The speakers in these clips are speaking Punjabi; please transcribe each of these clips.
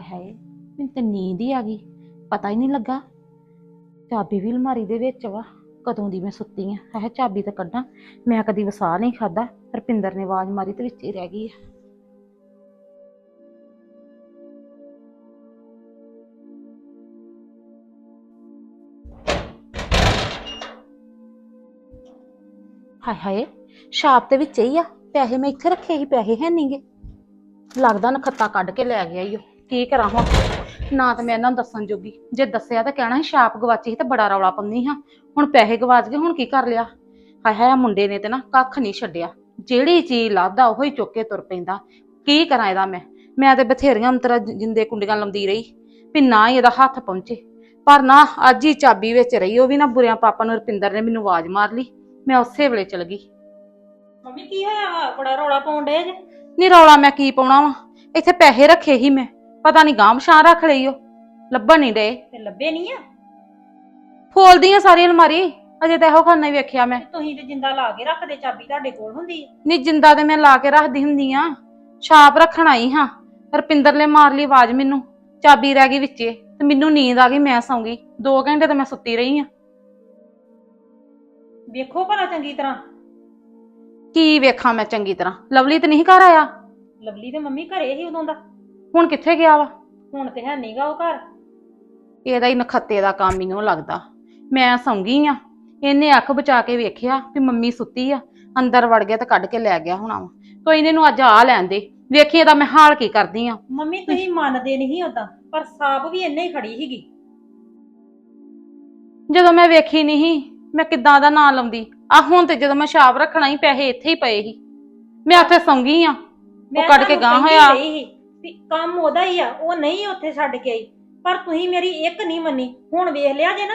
ਹਾਏ ਮੈਨੂੰ ਤੇ ਨੀਂਦ ਹੀ ਆ ਗਈ, ਪਤਾ ਹੀ ਨਹੀਂ ਲੱਗਾ। ਚਾਬੀ ਵੀ ਅਲਮਾਰੀ ਦੇ ਵਿੱਚ ਵਾ, ਕਦੋਂ ਦੀ ਮੈਂ ਸੁੱਤੀ ਆ? ਹੈ ਚਾਬੀ ਤਾਂ ਕੱਢਾਂ, ਮੈਂ ਕਦੀ ਵਸਾ ਨਹੀਂ ਖਾਦਾ ਰਪਿੰਦਰ ਨੇ ਆਵਾਜ਼ ਮਾਰੀ ਤੇ ਵਿੱਚ ਹੀ ਰਹਿ ਗਈ ਆ। ਹਾਏ ਹਾਏ ਛਾਪ ਤੇ ਵਿੱਚ ਹੀ ਆ, ਪੈਸੇ ਮੈਂ ਇੱਥੇ ਰੱਖੇ ਸੀ, ਪੈਸੇ ਹੈ ਨਹੀਂਗੇ ਲੱਗਦਾ ਨਖੱਤਾ ਕੱਢ ਕੇ ਲੈ ਗਿਆ ਈ ਓ। ਕੀ ਕਰਾਂ ਹੁਣ? ਨਾ ਤਾਂ ਮੈਂ ਇਹਨਾਂ ਨੂੰ ਦੱਸਣ ਜੋਗੀ। ਜੇ ਦੱਸਿਆ ਤਾਂ ਕਹਿਣਾ ਸੀ ਛਾਪ ਗਵਾਚੀ ਸੀ ਤੇ ਬੜਾ ਰੌਲਾ ਪੰਨੀ ਹਾਂ। ਹੁਣ ਪੈਸੇ ਗਵਾਚ ਗਏ ਹੁਣ ਕੀ ਕਰ ਲਿਆ? ਹਾਏ ਹਾਏ ਆਹ ਮੁੰਡੇ ਨੇ ਤੇ ਨਾ ਕੱਖ ਨਹੀਂ ਛੱਡਿਆ। ਜਿਹੜੀ ਚੀਜ਼ ਲੱਭਦਾ ਉਹੋ ਹੀ ਚੁੱਕ ਕੇ ਤੁਰ ਪੈਂਦਾ। ਕੀ ਕਰਾਂ ਇਹਦਾ ਮੈਂ? ਮੈਂ ਤੇ ਬਥੇਰੀਆਂ ਅੰਤਰਾ ਜਿੰਦੇ ਕੁੰਡੀਆਂ ਲਾਉਂਦੀ ਰਹੀ ਵੀ ਨਾ ਹੀ ਇਹਦਾ ਹੱਥ ਪਹੁੰਚੇ। ਪਰ ਨਾ ਅੱਜ ਹੀ ਚਾਬੀ ਵਿੱਚ ਰਹੀ ਉਹ ਵੀ ਨਾ ਬੁਰਿਆਂ ਪਾਪਾ ਨੂੰ ਰਪਿੰਦਰ ਨੇ ਮੈਨੂੰ ਆਵਾਜ਼ ਮਾਰ ਲਈ। ਮੈਂ ਉਸੇ ਵੇਲੇ ਚਲ ਗਈ। ਮੰਮੀ ਕੀ ਹੋਇਆ ਵਾ? ਬੜਾ ਰੌਲਾ ਪਾਉਣ ਡੇ ਜੇ। ਨੀ ਰੌਲਾ ਮੈਂ ਕੀ ਪਾਉਣਾ ਵਾ? ਇੱਥੇ ਪੈਸੇ ਰੱਖੇ ਹੀ ਮੈਂ। ਪਤਾ ਨਹੀਂ ਗਾਮ ਸ਼ਾਂ ਰੱਖ ਲਈ ਓ ਲੱਭਣ ਨਹੀਂ ਦੇ। ਤੇ ਲੱਭੇ ਨਹੀਂ ਆ? ਫੋਲਦੀ ਆ ਸਾਰੀ ਅਲਮਾਰੀ ਅਜੇ ਤਾਂ ਇਹੋ ਖਾਨਾ ਹੀ ਵੇਖਿਆ ਮੈਂ। ਤੁਸੀਂ ਤੇ ਜਿੰਦਾ ਲਾ ਕੇ ਰੱਖਦੇ ਚਾਬੀ ਤੁਹਾਡੇ ਕੋਲ ਹੁੰਦੀ ਆ। ਨੀ ਜਿੰਦਾ ਤੇ ਮੈਂ ਲਾ ਕੇ ਰੱਖਦੀ ਹੁੰਦੀ ਆ ਛਾਪ ਰੱਖਣ ਆਈ ਹਾਂ। ਰਪਿੰਦਰ ਨੇ ਮਾਰ ਲਈ ਆਵਾਜ਼ ਮੈਨੂੰ ਚਾਬੀ ਰਹਿ ਗਈ ਵਿੱਚੇ ਤੇ ਮੈਨੂੰ ਨੀਂਦ ਆ ਗਈ ਮੈਂ ਸੌਂ ਗਈ 2 ਘੰਟੇ ਤਾਂ ਮੈਂ ਸੁੱਤੀ ਰਹੀ ਆ। ਵੇਖੋ ਭਲਾ ਚੰਗੀ ਤਰ੍ਹਾਂ। ਕੀ ਵੇਖਾਂ ਮੈਂ ਚੰਗੀ ਤਰ੍ਹਾਂ? ਲਵਲੀ ਤੇ ਨਹੀਂ ਘਰ ਆਇਆ? ਲਵਲੀ ਤੇ ਮੰਮੀ ਘਰੇ ਹੀ ਉਦੋਂ ਦਾ। ਹੁਣ ਕਿੱਥੇ ਗਿਆ ਵਾ? ਹੁਣ ਤੇ ਹੈ ਨਹੀਂਗਾ ਉਹ ਘਰ। ਇਹਦਾ ਹੀ ਨਖੱਤੇ ਦਾ ਕੰਮ ਹੀ ਉਹ ਲੱਗਦਾ। ਮੈਂ ਸੌਂ ਗਈ ਆ। ਇਹਨੇ ਅੱਖ ਬਚਾ ਕੇ ਵੇਖਿਆ ਵੀ ਮੰਮੀ ਸੁੱਤੀ ਆ। ਅੰਦਰ ਵੜ ਗਿਆ ਤੇ ਕੱਢ ਕੇ ਲੈ ਗਿਆ ਹੋਣਾ ਵਾ। ਕੋਈ ਇਹਨੂੰ ਅੱਜ ਆ ਲੈਣ ਦੇ। ਵੇਖੀ ਇਹਦਾ ਮੈਂ ਹਾਲ ਕੀ ਕਰਦੀ ਆ। ਮੰਮੀ ਤੁਸੀਂ ਮੰਨਦੇ ਨਹੀਂ ਉਦਾਂ ਪਰ ਸਾਪ ਵੀ ਇੰਨੇ ਹੀ ਖੜੀ ਸੀਗੀ। ਜਦੋਂ ਮੈਂ ਵੇਖੀ ਨਹੀਂ ਮੈਂ ਕਿੱਦਾਂ ਦਾ ਨਾਂ ਲਾਉਂਦੀ? ਆ ਹੁਣ ਤੇ ਜਦੋਂ ਮੈਂ ਛਾਪ ਰੱਖਣਾ ਹੀ ਪੈਸੇ ਇੱਥੇ ਹੀ ਪਏ ਸੀ। ਮੈਂ ਉੱਥੇ ਸੌਂ ਗਈ ਆ। ਉਹ ਕੱਢ ਕੇ ਗਾਂ ਹੋਇਆ। ਵੀ ਕੰਮ ਉਹਦਾ ਹੀ ਆ ਉਹ ਨਹੀਂ ਉੱਥੇ ਛੱਡ ਕੇ ਆਈ। ਪਰ ਤੁਸੀਂ ਮੇਰੀ ਇੱਕ ਨਹੀਂ ਮੰਨੀ। ਹੁਣ ਵੇਖ ਲਿਆ ਜੇ ਨਾ।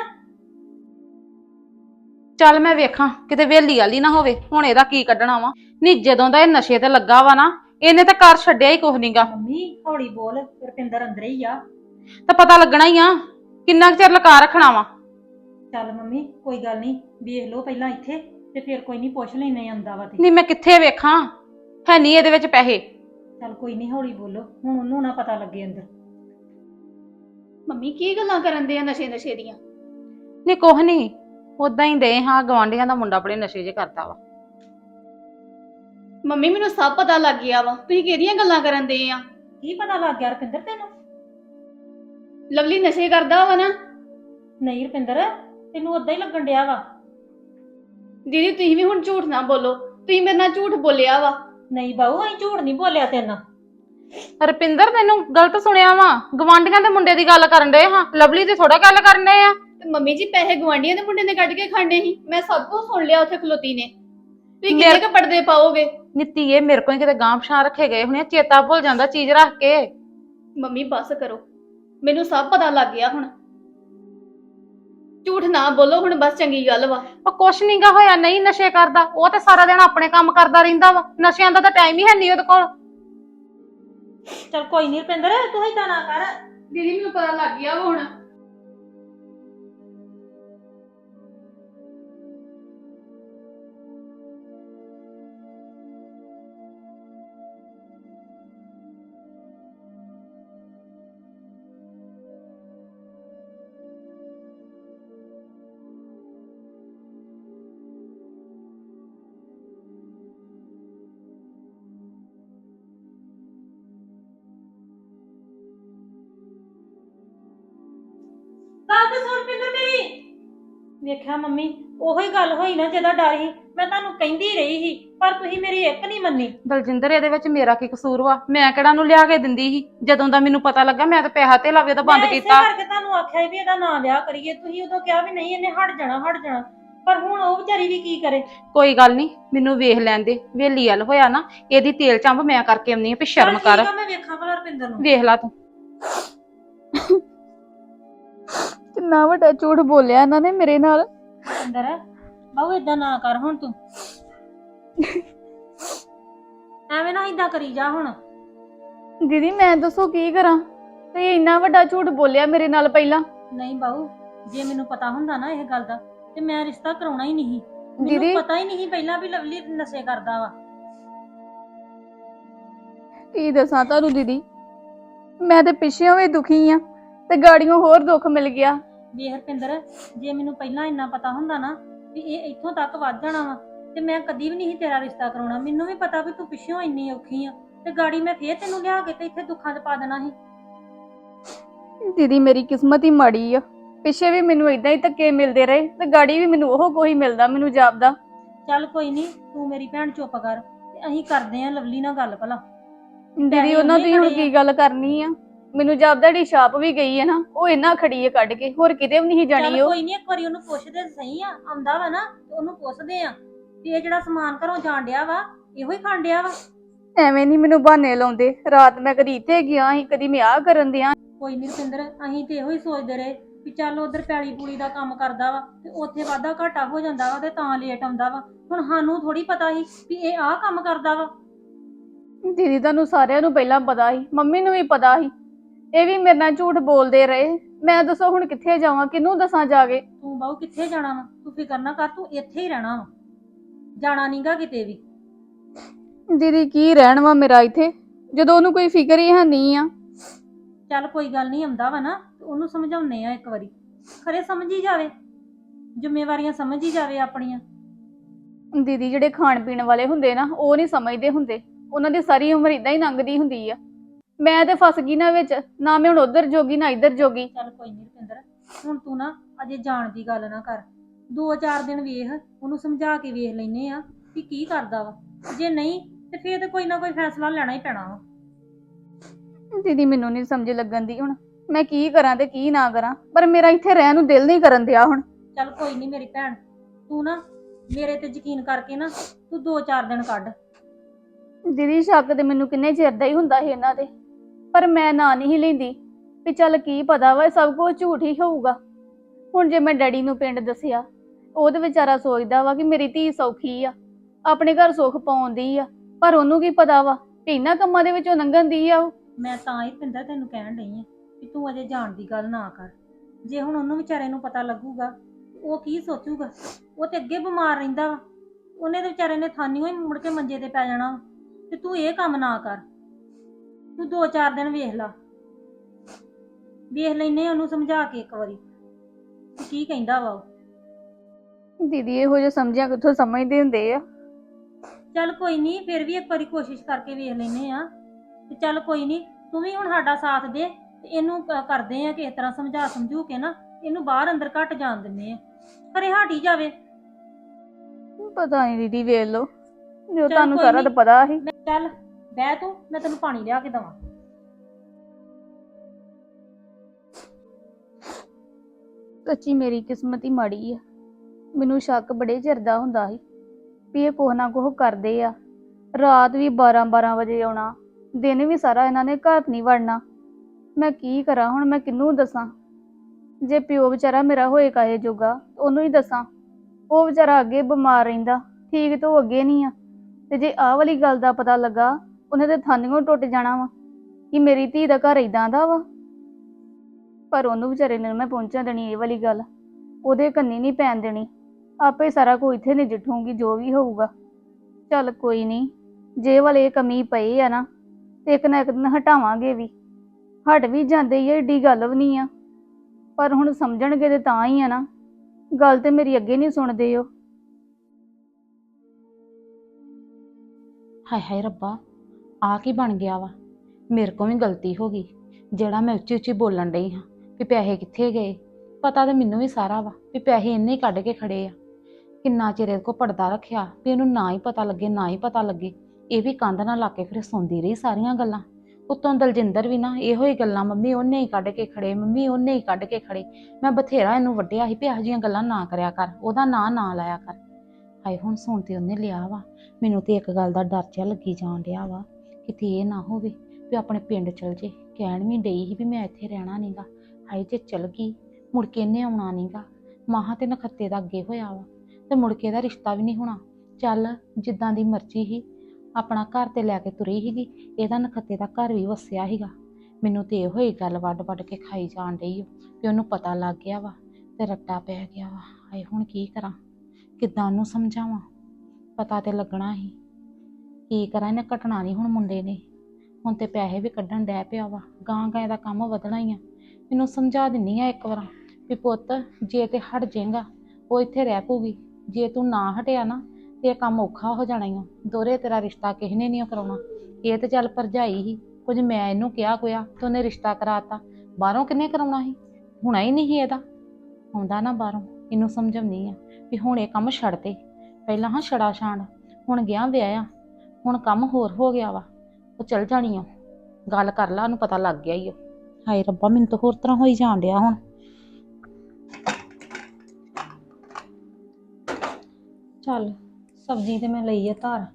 ਚੱਲ ਮੈਂ ਵੇਖਾਂ ਕਿਤੇ ਵੇਲੀ ਵਾਲੀ ਨਾ ਹੋਵੇ ਹੁਣ ਇਹਦਾ ਕੀ ਕੱਢਣਾ ਵਾ? ਨਹੀਂ ਜਦੋਂ ਦਾ ਇਹ ਨਸ਼ੇ ਤੇ ਲੱਗਾ ਵਾ ਨਾ ਇਹਨੇ ਤਾਂ ਘਰ ਛੱਡਿਆ ਹੀ ਕੁਛ ਨਹੀਂਗਾ ਮੰਮੀ ਹੌਲੀ ਬੋਲ ਰੁਪਿੰਦਰ ਅੰਦਰ ਹੀ ਆ। ਤਾਂ ਪਤਾ ਲੱਗਣਾ ਹੀ ਆ ਕਿੰਨਾ ਕੁ ਚਿਰ ਲਕਾ ਰੱਖਣਾ ਵਾ? ਚੱਲ ਮੰਮੀ ਕੋਈ ਗੱਲ ਨਹੀਂ ਵੇਖ ਲਓ ਪਹਿਲਾਂ ਇੱਥੇ ਤੇ ਫਿਰ ਕੋਈ ਨਹੀਂ ਪੁੱਛ ਲੈਣੇ ਆਉਂਦਾ ਵਾ ਤੇ। ਨਹੀਂ ਮੈਂ ਕਿੱਥੇ ਵੇਖਾਂ? ਹੈ ਨਹੀਂ ਇਹਦੇ ਵਿੱਚ ਪੈਸੇ। ਚੱਲ ਕੋਈ ਨਹੀਂ ਹੌਲੀ ਬੋਲੋ ਹੁਣ ਉਹਨੂੰ ਨਾ ਪਤਾ ਲੱਗੇ ਅੰਦਰ। ਮੰਮੀ ਕੀ ਗੱਲਾਂ ਕਰਨ ਦੇ ਆ ਨਸ਼ੇ ਨਸ਼ੇ ਦੀਆਂ? ਨਹੀਂ ਕੁਛ ਨਹੀਂ। ਉਦਾਂ ਹੀ ਦੇ ਹਾਂ ਗਵਾਂਢੀਆਂ ਦਾ ਮੁੰਡਾ ਬੜੇ ਨਸ਼ੇ ਜੇ ਕਰਦਾ ਵਾ। ਮੰਮੀ ਮੈਨੂੰ ਸਭ ਪਤਾ ਲੱਗ ਗਿਆ ਵਾ। ਤੁਸੀਂ ਕਿਹਦੀਆਂ ਗੱਲਾਂ ਕਰਨ ਦੇ ਆ? ਕੀ ਪਤਾ ਲੱਗ ਗਿਆ ਰੁਪਿੰਦਰ ਤੈਨੂੰ? ਲਵਲੀ ਨਸ਼ੇ ਕਰਦਾ ਵਾ ਨਾ। ਨਹੀਂ ਰੁਪਿੰਦਰ ਤੈਨੂੰ ਉਦਾਂ ਹੀ ਲੱਗਣ ਡਿਆ ਵਾ। ਦੀਦੀ ਤੁਸੀਂ ਵੀ ਹੁਣ ਝੂਠ ਨਾ ਬੋਲੋ। ਤੁਸੀਂ ਮੇਰੇ ਨਾਲ ਝੂਠ ਬੋਲਿਆ ਵਾ। ਨਹੀਂ ਬਾਊ ਅਸੀਂ ਝੂਠ ਨਹੀਂ ਬੋਲਿਆ ਤੇਰੇ ਨਾਲ ਰਪਿੰਦਰ ਤੈਨੂੰ ਗਲਤ ਸੁਣਿਆ ਵਾ। ਗਵਾਂਢੀਆਂ ਦੇ ਮੁੰਡੇ ਦੀ ਗੱਲ ਕਰਨ ਦੇ ਹਾਂ। ਲਵਲੀ ਤੇ ਥੋੜਾ ਗੱਲ ਕਰਨ ਦੇ ਆ। ਤੇ ਮੰਮੀ ਜੀ ਪੈਸੇ ਗਵਾਂਢੀਆਂ ਦੇ ਮੁੰਡੇ ਨੇ ਕੱਢ ਕੇ ਖਾਣੇ ਸੀ। ਮੈਂ ਸਭ ਕੁਝ ਸੁਣ ਲਿਆ ਉੱਥੇ ਖਲੋਤੀ ਨੇ। ਤੁਸੀਂ ਮੇਰੇ- ਕਿੰਨੇ ਕ ਪੜਦੇ ਪਾਓਗੇ? ਨਿੱਤੀਏ ਮੇਰੇ ਕੋਲ ਹੀ ਕਿਤੇ ਗਾਂਵ ਛਾਂ ਰੱਖੇ ਗਏ ਹੁਣੇ ਚੇਤਾ ਭੁੱਲ ਜਾਂਦਾ ਚੀਜ਼ ਰੱਖ ਕੇ। ਮੰਮੀ ਬਸ ਕਰੋ। ਮੈਨੂੰ ਸਭ ਪਤਾ ਲੱਗ ਗਿਆ ਹੁਣ। ਝੂਠ ਨਾ ਬੋਲੋ ਹੁਣ ਬਸ ਚੰਗੀ ਗੱਲ ਵਾ। ਉਹ ਕੁਛ ਨਹੀਂਗਾ ਹੋਇਆ ਨਹੀਂ ਨਸ਼ੇ ਕਰਦਾ। ਉਹ ਤੇ ਸਾਰਾ ਦਿਨ ਆਪਣੇ ਕੰਮ ਕਰਦਾ ਰਹਿੰਦਾ ਵਾ। ਨਸ਼ਿਆਂ ਦਾ ਤਾਂ ਟਾਈਮ ਹੀ ਹੈ ਨਹੀਂ ਉਹਦੇ ਕੋਲ। ਚੱਲ ਕੋਈ ਨਹੀਂ ਰੁਪਿੰਦਰ ਤੂੰ ਏਦਾਂ ਨਾ ਕਰ। ਦੀਦੀ ਮੈਨੂੰ ਪਤਾ ਲੱਗ ਗਿਆ ਵਾ ਹੁਣ। ਵੇਖਿਆ ਮੰਮੀ ਉਹੋ ਗੱਲ ਹੋਈ ਨਾ ਜਿਹਦਾ ਡਰ ਸੀ। ਮੈਂ ਤੁਹਾਨੂੰ ਕਹਿੰਦੀ ਰਹੀ ਸੀ ਪਰ ਤੁਸੀਂ ਮੇਰੀ ਇੱਕ ਨਹੀਂ ਮੰਨੀ। ਦਲਜਿੰਦਰ ਇਹਦੇ ਵਿੱਚ ਮੇਰਾ ਕੀ ਕਸੂਰ ਵਾ? ਮੈਂ ਕਿਹੜਾ ਨੂੰ ਲਿਆ ਕੇ ਦਿੰਦੀ ਸੀ? ਜਦੋਂ ਦਾ ਮੈਨੂੰ ਪਤਾ ਲੱਗਾ ਮੈਂ ਤਾਂ ਪੈਸਾ ਤੇ ਲਾਵੇ ਤਾਂ ਬੰਦ ਮੈਂ ਇਸੇ ਕੀਤਾ। ਕਰਕੇ ਤੁਹਾਨੂੰ ਆਖਿਆ ਸੀ ਵੀ ਇਹਦਾ ਨਾਂ ਵਿਆਹ ਕਰੀਏ। ਤੁਸੀਂ ਉਦੋਂ ਕਿਹਾ ਵੀ ਨਹੀਂ ਇਹਨੇ ਹਟ ਜਾਣਾ ਹਟ ਜਾਣਾ। ਪਰ ਹੁਣ ਉਹ ਵਿਚਾਰੀ ਵੀ ਕੀ ਕਰੇ? ਕੋਈ ਗੱਲ ਨਹੀਂ ਮੈਨੂੰ ਵੇਖ ਲੈਂਦੇ ਵੇਲੀ ਵੱਲ ਹੋਇਆ ਨਾ ਇਹਦੀ ਤੇਲ ਚੰਬ ਮੈਂ ਕਰਕੇ ਆਉਂਦੀ ਆ ਵੀ ਸ਼ਰਮ ਚੱਲ ਕਰ। ਠੀਕ ਆ, ਮੈਂ ਵੇਖਾਂ ਭਲਾ ਰੁਪਿੰਦਰ ਨੂੰ। ਵੇਖ ਲਾ ਤੂੰ। ਕਿੰਨਾ ਵੱਡਾ ਝੂਠ ਬੋਲਿਆ ਇਹਨਾਂ ਨੇ ਮੇਰੇ ਨਾਲ। ਰੁਪਿੰਦਰ ਬਾਹੂ ਏਦਾਂ ਨਾ ਕਰ ਹੁਣ ਤੂੰ। ਐਵੇਂ ਨਾ ਏਦਾਂ ਕਰੀ ਜਾ ਹੁਣ। ਦੀਦੀ ਮੈਂ ਦੱਸੋ ਕੀ ਕਰਾਂ? ਤੇ ਇੰਨਾ ਵੱਡਾ ਝੂਠ ਬੋਲਿਆ ਮੇਰੇ ਨਾਲ ਪਹਿਲਾਂ। ਨਹੀਂ ਬਾਹੂ ਜੇ ਮੈਨੂੰ ਪਤਾ ਹੁੰਦਾ ਨਾ ਇਹ ਗੱਲ ਦਾ ਤੇ ਮੈਂ ਰਿਸ਼ਤਾ ਕਰਾਉਣਾ ਹੀ ਨਹੀਂ। ਮੈਨੂੰ ਦੀਦੀ ਪਤਾ ਹੀ ਨਹੀਂ ਪਹਿਲਾਂ ਵੀ ਲਵਲੀ ਨਸ਼ੇ ਕਰਦਾ ਵਾ। ਕੀ ਦੱਸਾਂ ਤੁਹਾਨੂੰ ਦੀਦੀ? ਮੈਂ ਤੇ ਪਿੱਛੇੋਂ ਵੀ ਦੁਖੀ ਆ। ਤੇ ਗਾੜੀਆਂ ਹੋਰ ਦੁੱਖ ਮਿਲ ਗਿਆ। ਵੇਖ ਰਪਿੰਦਰ ਜੇ ਮੈਨੂੰ ਪਹਿਲਾਂ ਇੰਨਾ ਪਤਾ ਹੁੰਦਾ ਨਾ ਵੀ ਇਹ ਇੱਥੋਂ ਤੱਕ ਵੱਧ ਜਾਣਾ ਵਾ ਤੇ ਮੈਂ ਕਦੀ ਵੀ ਨਹੀਂ ਤੇਰਾ ਰਿਸ਼ਤਾ ਕਰਾਉਣਾ। ਮੈਨੂੰ ਵੀ ਪਤਾ ਵੀ ਤੂੰ ਪਿੱਛੋਂ ਇੰਨੀ ਔਖੀ ਆ ਤੇ ਗਾੜੀ ਮੈਂ ਫੇਰ ਤੈਨੂੰ ਲਿਆ ਕੇ ਤੇ ਇੱਥੇ ਦੁੱਖਾਂ 'ਚ ਪਾ ਦੇਣਾ ਸੀ। ਦੀਦੀ ਮੇਰੀ ਕਿਸਮਤ ਹੀ ਮਾੜੀ ਆ। ਪਿੱਛੇ ਵੀ ਮੈਨੂੰ ਇਦਾਂ ਹੀ ਧੱਕੇ ਮਿਲਦੇ ਰਹੇ ਤੇ ਗਾੜੀ ਵੀ ਮੈਨੂੰ ਉਹ ਕੋਈ ਮਿਲਦਾ ਮੈਨੂੰ ਜਾਪਦਾ। ਚੱਲ ਕੋਈ ਨਹੀਂ ਤੂੰ ਮੇਰੀ ਭੈਣ ਚੁੱਪ ਕਰ ਤੇ ਅਸੀਂ ਕਰਦੇ ਆਂ ਲਵਲੀ ਨਾਲ ਗੱਲ ਭਲਾ। ਦੀਦੀ ਉਹਨਾਂ ਦੀ ਹੁਣ। ਕੀ ਗੱਲ ਕਰਨੀ ਆ? ਮੈਨੂੰ ਜਾਪਦਾ ਢੀ ਛਾਪ ਵੀ ਗਈ ਹੈ ਨਾ ਉਹ ਇੰਨਾ ਖੜੀ ਹੈ ਕੱਢ ਕੇ ਹੋਰ ਕਿਤੇ ਵੀ ਨਹੀਂ ਜਾਣੀ ਉਹ। ਕੋਈ ਨਹੀਂ ਇੱਕ ਵਾਰੀ ਉਹਨੂੰ ਪੁੱਛਦੇ ਤਾਂ ਸਹੀ ਆ ਆਉਂਦਾ ਵਾ ਨਾ ਤੇ ਉਹਨੂੰ ਪੁੱਛਦੇ ਆ ਵੀ ਇਹ ਜਿਹੜਾ ਸਮਾਨ ਘਰੋਂ ਜਾਣ ਡਿਆ ਵਾ ਇਹੋ ਹੀ ਖਾਣ ਡਿਆ ਵਾ? ਐਵੇਂ ਨਹੀਂ ਮੈਨੂੰ ਬਹਾਨੇ ਲਾਉਂਦੇ ਰਾਤ ਮੈਂ ਕਦੀ ਇੱਥੇ ਗਿਆ ਸੀ ਕਦੀ ਮੈਂ ਆਹ ਕਰਨ ਦਿਆਂ ਕੋਈ ਨਹੀਂ ਰੁਪਿੰਦਰ ਅਸੀਂ ਤੇ ਇਹੋ ਹੀ ਸੋਚਦੇ ਰਹੇ ਵੀ ਚੱਲ ਉਧਰ ਪੈਲੀ ਪੂਲੀ ਦਾ ਕੰਮ ਕਰਦਾ ਵਾ ਤੇ ਉੱਥੇ ਵਾਧਾ ਘਾਟਾ ਹੋ ਜਾਂਦਾ ਵਾ ਤੇ ਤਾਂ ਲੇਟ ਆਉਂਦਾ ਵਾ। ਹੁਣ ਸਾਨੂੰ ਥੋੜੀ ਪਤਾ ਸੀ ਵੀ ਇਹ ਆਹ ਕੰਮ ਕਰਦਾ ਵਾ। ਦੀਦੀ ਤੁਹਾਨੂੰ ਸਾਰਿਆਂ ਨੂੰ ਪਹਿਲਾਂ ਪਤਾ ਸੀ ਮੰਮੀ ਨੂੰ ਵੀ ਪਤਾ ਸੀ ਇਹ ਵੀ ਮੇਰੇ ਨਾਲ ਝੂਠ ਬੋਲਦੇ ਰਹੇ। ਮੈਂ ਦੱਸੋ ਹੁਣ ਕਿੱਥੇ ਜਾਵਾਂ ਕਿਹਨੂੰ ਦੱਸਾਂ ਜਾ ਕੇ? ਤੂੰ ਬਾਹੂ ਕਿੱਥੇ ਜਾਣਾ ਵਾ? ਤੂੰ ਫਿਕਰ ਨਾ ਕਰ ਤੂੰ ਇੱਥੇ ਹੀ ਰਹਿਣਾ ਵਾ। ਜਾਣਾ ਨਹੀਂਗਾ ਕਿਤੇ ਵੀ। ਦੀਦੀ ਕੀ ਰਹਿਣ ਵਾ ਮੇਰਾ ਇੱਥੇ? ਜਦੋਂ ਉਹਨੂੰ ਕੋਈ ਫਿਕਰ ਹੀ ਹੈ ਨਹੀਂ ਆ। ਚੱਲ ਕੋਈ ਗੱਲ ਨਹੀਂ ਆਉਂਦਾ ਵਾ ਨਾ ਤੇ ਉਹਨੂੰ ਸਮਝਾਉਨੇ ਆ ਇੱਕ ਵਾਰੀ। ਖਰੇ ਸਮਝ ਜਾਵੇ। ਜ਼ਿੰਮੇਵਾਰੀਆਂ ਸਮਝ ਹੀ ਜਾਵੇ ਆਪਣੀਆਂ। ਦੀਦੀ ਜਿਹੜੇ ਖਾਣ ਪੀਣ ਵਾਲੇ ਹੁੰਦੇ ਨਾ ਉਹ ਨਹੀਂ ਸਮਝਦੇ ਹੁੰਦੇ। ਉਹਨਾਂ ਦੀ ਸਾਰੀ ਉਮਰ ਇਦਾਂ ਹੀ ਲੰਘਦੀ ਹੁੰਦੀ ਆ। ਮੈਂ ਤੇ ਫਸ ਗਈ ਨਾ ਵਿੱਚ ਨਾ ਮੈਂ ਹੁਣ ਉਧਰ ਜੋਗੀ ਨਾ ਇੱਧਰ ਜੋਗੀ। ਚੱਲ ਕੋਈ ਨਹੀਂ ਰੁਪਿੰਦਰ ਹੁਣ ਤੂੰ ਨਾ ਅਜੇ ਜਾਣ ਦੀ ਗੱਲ ਨਾ ਕਰ। ਦੋ ਚਾਰ ਦਿਨ ਵੇਖ ਉਹਨੂੰ ਸਮਝਾ ਕੇ ਵੇਖ ਲੈਨੇ ਆ ਕਿ ਕੀ ਕਰਦਾ ਵਾ। ਜੇ ਨਹੀਂ ਤੇ ਫੇਰ ਤੇ ਕੋਈ ਨਾ ਕੋਈ ਫੈਸਲਾ ਲੈਣਾ ਹੀ ਪੈਣਾ ਵਾ। ਦੀਦੀ ਮੈਨੂੰ ਨਹੀਂ ਸਮਝ ਲੱਗਣ ਦੀ ਹੁਣ। ਮੈਂ ਕੀ ਕਰਾਂ ਤੇ ਕੀ ਨਾ ਕਰਾਂ? ਪਰ ਮੇਰਾ ਇੱਥੇ ਰਹਿਣ ਨੂੰ ਦਿਲ ਨਹੀਂ ਕਰਨ ਦਿਆ ਹੁਣ। ਚੱਲ ਕੋਈ ਨਹੀਂ ਮੇਰੀ ਭੈਣ ਤੂੰ ਨਾ ਮੇਰੇ ਤੇ ਯਕੀਨ ਕਰਕੇ ਨਾ ਤੂੰ ਦੋ ਚਾਰ ਦਿਨ ਕੱਢ। ਦੀਦੀ ਸ਼ੱਕ ਤੇ ਮੈਨੂੰ ਕਿੰਨੇ ਚਿਰ ਦਾ ਹੀ ਹੁੰਦਾ ਸੀ ਇਹਨਾਂ ਤੇ। ਪਰ ਮੈਂ ਨਾ ਨਹੀਂ ਲੈਂਦੀ। ਵੀ ਚੱਲ ਕੀ ਪਤਾ ਵਾ ਇਹ ਸਭ ਕੁਝ ਝੂਠ ਹੀ ਹੋਊਗਾ। ਹੁਣ ਜੇ ਮੈਂ ਡੈਡੀ ਨੂੰ ਪਿੰਡ ਦੱਸਿਆ, ਉਹ ਤੇ ਵਿਚਾਰਾ ਸੋਚਦਾ ਵਾ ਕਿ ਮੇਰੀ ਧੀ ਸੌਖੀ ਆ, ਆਪਣੇ ਘਰ ਸੁੱਖ ਪਾਉਂਦੀ ਆ, ਪਰ ਉਹਨੂੰ ਕੀ ਪਤਾ ਵਾ ਕਿ ਇਹਨਾਂ ਕੰਮਾਂ ਦੇ ਵਿੱਚੋਂ ਲੰਘਣ ਦੀ ਆ ਉਹ। ਮੈਂ ਤਾਂ ਹੀ ਪਿੰਦਰ ਤੈਨੂੰ ਕਹਿਣ ਡਈ ਆ ਕਿ ਤੂੰ ਅਜੇ ਜਾਣ ਦੀ ਗੱਲ ਨਾ ਕਰ। ਜੇ ਹੁਣ ਉਹਨੂੰ ਵਿਚਾਰੇ ਨੂੰ ਪਤਾ ਲੱਗੂਗਾ, ਉਹ ਕੀ ਸੋਚੂਗਾ? ਉਹ ਤੇ ਅੱਗੇ ਬਿਮਾਰ ਰਹਿੰਦਾ ਵਾ। ਉਹਨੇ ਤੇ ਵਿਚਾਰੇ ਨੇ ਥਾਨੀਓ ਹੀ ਮੁੜ ਕੇ ਮੰਜੇ ਤੇ ਪੈ ਜਾਣਾ ਵਾ। ਤੇ ਤੂੰ ਇਹ ਕੰਮ ਨਾ ਕਰ। ਤੂੰ ਦੋ ਚਾਰ ਦਿਨ ਵੇਖ ਲਾ। ਵੇਖ ਲੈਨੇ ਉਹਨੂੰ ਸਮਝਾ ਕੇ ਇੱਕ ਵਾਰੀ। ਕਿ ਕੀ ਕਹਿੰਦਾ ਵਾ ਉਹ? ਦੀਦੀ ਇਹੋ ਜਿਹਾ ਸਮਝਿਆ ਕਿੱਥੋਂ ਸਮਝਦੇ ਹੁੰਦੇ ਆ? ਚੱਲ ਕੋਈ ਨਹੀਂ ਫਿਰ ਵੀ ਇੱਕ ਵਾਰੀ ਕੋਸ਼ਿਸ਼ ਕਰਕੇ ਵੇਖ ਲੈਨੇ ਆ। ਤੇ ਚੱਲ ਕੋਈ ਨਹੀਂ ਤੂੰ ਵੀ ਹੁਣ ਸਾਡਾ ਸਾਥ ਦੇ ਤੇ ਇਹਨੂੰ ਕ- ਕਰਦੇ ਆ ਕਿਸ ਤਰ੍ਹਾਂ ਸਮਝਾ ਸਮਝੂ ਕੇ ਨਾ ਇਹਨੂੰ ਬਾਹਰ ਅੰਦਰ ਘੱਟ ਜਾਣ ਦਿੰਨੇ ਆ। ਘਰੇ ਹਟ ਹੀ ਜਾਵੇ। ਪਤਾ ਨਹੀਂ ਦੀਦੀ ਵੇਖ ਲਓ। ਜੋ ਤੁਹਾਨੂੰ ਕੋਈ ਸਾਰਾ ਨੀ। ਤਾਂ ਪਤਾ ਸੀ। ਚੱਲ ਬਹਿ ਤੂੰ, ਮੈਂ ਤੈਨੂੰ ਪਾਣੀ ਲਿਆ ਕੇ ਦਵਾਂ। ਸੱਚੀ ਮੇਰੀ ਕਿਸਮਤ ਹੀ ਮਾੜੀ ਆ। ਮੈਨੂੰ ਸ਼ੱਕ ਬੜੇ ਚਿਰ ਦਾ ਹੁੰਦਾ ਸੀ ਵੀ ਇਹ ਕੋਹ ਨਾ ਕੋਹ ਕਰਦੇ ਆ। ਰਾਤ ਵੀ 12 12 ਵਜੇ ਆਉਣਾ, ਦਿਨ ਵੀ ਸਾਰਾ ਇਹਨਾਂ ਨੇ ਘਰ ਨਹੀਂ ਵੜਨਾ। ਮੈਂ ਕੀ ਕਰਾਂ ਹੁਣ, ਮੈਂ ਕਿਹਨੂੰ ਦੱਸਾਂ? ਜੇ ਪਿਓ ਵਿਚਾਰਾ ਮੇਰਾ ਹੋਏ ਕਾਹੇ ਜੋਗਾ ਉਹਨੂੰ ਹੀ ਦੱਸਾਂ। ਉਹ ਵਿਚਾਰਾ ਅੱਗੇ ਬਿਮਾਰ ਰਹਿੰਦਾ, ਠੀਕ ਤੋਂ ਅੱਗੇ ਨਹੀਂ ਆ। ਤੇ ਜੇ ਆਹ ਵਾਲੀ ਗੱਲ ਦਾ ਪਤਾ ਲੱਗਾ ਉਹਨੇ ਤੇ ਥਾਨੀਓ ਟੁੱਟ ਜਾਣਾ ਵਾ ਕਿ ਮੇਰੀ ਧੀ ਦਾ ਘਰ ਇਦਾਂ ਦਾ ਵਾ। ਪਰ ਉਹਨੂੰ ਵਿਚਾਰੇ ਨੇ ਮੈਂ ਪਹੁੰਚਾ ਦੇਣੀ ਇਹ ਵਾਲੀ ਗੱਲ। ਉਹਦੇ ਕੰਨੀ ਨਹੀਂ ਪੈਣ ਦੇਣੀ। ਆਪੇ ਸਾਰਾ ਕੁਝ ਇੱਥੇ ਨਜਿੱਠੂਗੀ ਜੋ ਵੀ ਹੋਊਗਾ। ਚੱਲ ਕੋਈ ਨਹੀਂ ਜੇ ਵਾਲੇ ਕਮੀ ਪਈ ਆ ਨਾ ਤੇ ਇੱਕ ਨਾ ਇੱਕ ਦਿਨ ਹਟਾਵਾਂਗੇ ਵੀ। ਹਟ ਵੀ ਜਾਂਦੇ ਹੀ ਆ, ਏਡੀ ਗੱਲ ਵੀ ਨਹੀਂ ਆ। ਪਰ ਹੁਣ ਸਮਝਣਗੇ ਤੇ ਤਾਂ ਹੀ ਆ ਨਾ। ਗੱਲ ਤੇ ਮੇਰੀ ਅੱਗੇ ਨਹੀਂ ਸੁਣਦੇ ਉਹ। ਹਾਏ ਹਾਏ ਰੱਬਾ ਆ ਕੀ ਬਣ ਗਿਆ ਵਾ। ਮੇਰੇ ਕੋਲ ਵੀ ਗਲਤੀ ਹੋ ਗਈ, ਜਿਹੜਾ ਮੈਂ ਉੱਚੀ ਉੱਚੀ ਬੋਲਣ ਡਈ ਹਾਂ ਵੀ ਪੈਸੇ ਕਿੱਥੇ ਗਏ, ਪਤਾ ਤੇ ਮੈਨੂੰ ਵੀ ਸਾਰਾ ਵਾ ਵੀ ਪੈਸੇ ਇੰਨੇ ਹੀ ਕੱਢ ਕੇ ਖੜੇ ਆ। ਕਿੰਨਾ ਚਿਰ ਇਹਦੇ ਕੋ ਪਰਦਾ ਰੱਖਿਆ ਵੀ ਇਹਨੂੰ ਨਾ ਹੀ ਪਤਾ ਲੱਗੇ, ਨਾ ਹੀ ਪਤਾ ਲੱਗੇ। ਇਹ ਵੀ ਕੰਧ ਨਾਲ ਲਾ ਕੇ ਫਿਰ ਸੌਂਦੀ ਰਹੀ ਸਾਰੀਆਂ ਗੱਲਾਂ। ਉਤੋਂ ਦਲਜਿੰਦਰ ਵੀ ਨਾ ਇਹੋ ਹੀ ਗੱਲਾਂ, ਮੰਮੀ ਉਹਨੇ ਹੀ ਕੱਢ ਕੇ ਖੜੇ, ਮੰਮੀ ਉਹਨੇ ਹੀ ਕੱਢ ਕੇ ਖੜੇ। ਮੈਂ ਬਥੇਰਾ ਇਹਨੂੰ ਵੱਢਿਆ ਸੀ ਵੀ ਇਹੋ ਜਿਹੀਆਂ ਗੱਲਾਂ ਨਾ ਕਰਿਆ ਕਰ, ਉਹਦਾ ਨਾਂ ਨਾ ਲਾਇਆ ਕਰ। ਹਾਏ, ਹੁਣ ਸੁਣ ਤੇ ਉਹਨੇ ਲਿਆ ਵਾ। ਮੈਨੂੰ ਤੇ ਇੱਕ ਗੱਲ ਦਾ ਡਰ ਜਿਹਾ ਲੱਗੀ ਜਾਣ ਡਿਆ ਵਾ। ਕਿਤੇ ਇਹ ਨਾ ਹੋਵੇ ਵੀ ਆਪਣੇ ਪਿੰਡ ਚਲ ਜੇ। ਕਹਿਣ ਵੀ ਡਈ ਸੀ ਵੀ ਮੈਂ ਇੱਥੇ ਰਹਿਣਾ ਨਹੀਂਗਾ ਹਾਏ ਜੇ ਚਲ ਗਈ, ਮੁੜ ਕੇ ਇਹਨੇ ਆਉਣਾ ਨਹੀਂਗਾ ਮਾਹਾਂ ਤੇ ਨਖੱਤੇ ਦਾ ਅੱਗੇ ਹੋਇਆ ਵਾ ਤੇ ਮੁੜ ਕੇ ਇਹਦਾ ਰਿਸ਼ਤਾ ਵੀ ਨਹੀਂ ਹੋਣਾ। ਚੱਲ ਜਿੱਦਾਂ ਦੀ ਮਰਜ਼ੀ ਹੀ ਆਪਣਾ ਘਰ ਤੇ ਲੈ ਕੇ ਤੁਰੀ ਸੀਗੀ, ਇਹਦਾ ਨਖੱਤੇ ਦਾ ਘਰ ਵੀ ਵਸਿਆ ਸੀਗਾ। ਮੈਨੂੰ ਤੇ ਇਹੋ ਹੀ ਗੱਲ ਵੱਡ ਵੱਡ ਕੇ ਖਾਈ ਜਾਣ ਡਈ ਓ ਵੀ ਉਹਨੂੰ ਪਤਾ ਲੱਗ ਗਿਆ ਵਾ ਤੇ ਰੱਟਾ ਪੈ ਗਿਆ ਵਾ। ਹਾਏ ਹੁਣ ਕੀ ਕਰਾਂ, ਕਿੱਦਾਂ ਉਹਨੂੰ ਸਮਝਾਵਾਂ? ਪਤਾ ਤੇ ਲੱਗਣਾ ਹੀ ਕੀ ਕਰਾਂ, ਇਹਨੇ ਘਟਣਾ ਨਹੀਂ ਹੁਣ ਮੁੰਡੇ ਨੇ। ਹੁਣ ਤੇ ਪੈਸੇ ਵੀ ਕੱਢਣ ਡੈ ਪਿਆ ਵਾ। ਗਾਂ ਗਾਂ ਦਾ ਕੰਮ ਵਧਣਾ ਹੀ ਆ। ਮੈਨੂੰ ਸਮਝਾ ਦਿੰਨੀ ਆ ਇੱਕ ਵਾਰ ਵੀ ਪੁੱਤ, ਜੇ ਤੇ ਹਟ ਜਾਏਗਾ, ਉਹ ਇੱਥੇ ਰਹਿ ਪਊਗੀ। ਜੇ ਤੂੰ ਨਾ ਹਟਿਆ ਨਾ, ਤੇ ਇਹ ਕੰਮ ਔਖਾ ਹੋ ਜਾਣਾ ਈ ਓ ਦੋਰੇ ਤੇਰਾ ਰਿਸ਼ਤਾ ਕਿਸੇ ਨੇ ਨਹੀਂ ਕਰਾਉਣਾ। ਇਹ ਤੇ ਚੱਲ ਭਰਜਾਈ ਹੀ। ਕੁਝ ਮੈਂ ਇਹਨੂੰ ਕਿਹਾ ਕੋਇਆ ਤੇ ਉਹਨੇ ਰਿਸ਼ਤਾ ਕਰਾਤਾ। ਬਾਹਰੋਂ ਕਿੰਨੇ ਕਰਾਉਣਾ ਸੀ? ਹੁਣਾ ਹੀ ਨਹੀਂ ਸੀ ਇਹਦਾ। ਆਉਂਦਾ ਨਾ ਬਾਹਰੋਂ। ਇਹਨੂੰ ਸਮਝਾਉਣੀ ਆ ਵੀ ਹੁਣ ਇਹ ਕੰਮ ਛੱਡ ਦੇ। ਪਹਿਲਾਂ ਹਾਂ ਛੜਾ ਛਾਂਡ ਹੁਣ ਗਿਆ ਵਿਆਹਿਆ ਹੁਣ ਕੰਮ ਹੋਰ ਹੋ ਗਿਆ ਵਾ, ਉਹ ਚਲ ਜਾਣੀ ਆ। ਗੱਲ ਕਰ ਲਾ, ਉਹਨੂੰ ਪਤਾ ਲੱਗ ਗਿਆ ਈ ਓ ਹਾਏ ਰੱਬਾ, ਮੈਨੂੰ ਤਾਂ ਹੋਰ ਤਰ੍ਹਾਂ ਹੋਈ ਜਾਣ ਡਿਆ ਹੁਣ। ਚੱਲ, ਸਬਜ਼ੀ ਤੇ ਮੈਂ ਲਈ ਆ ਧਾਰ,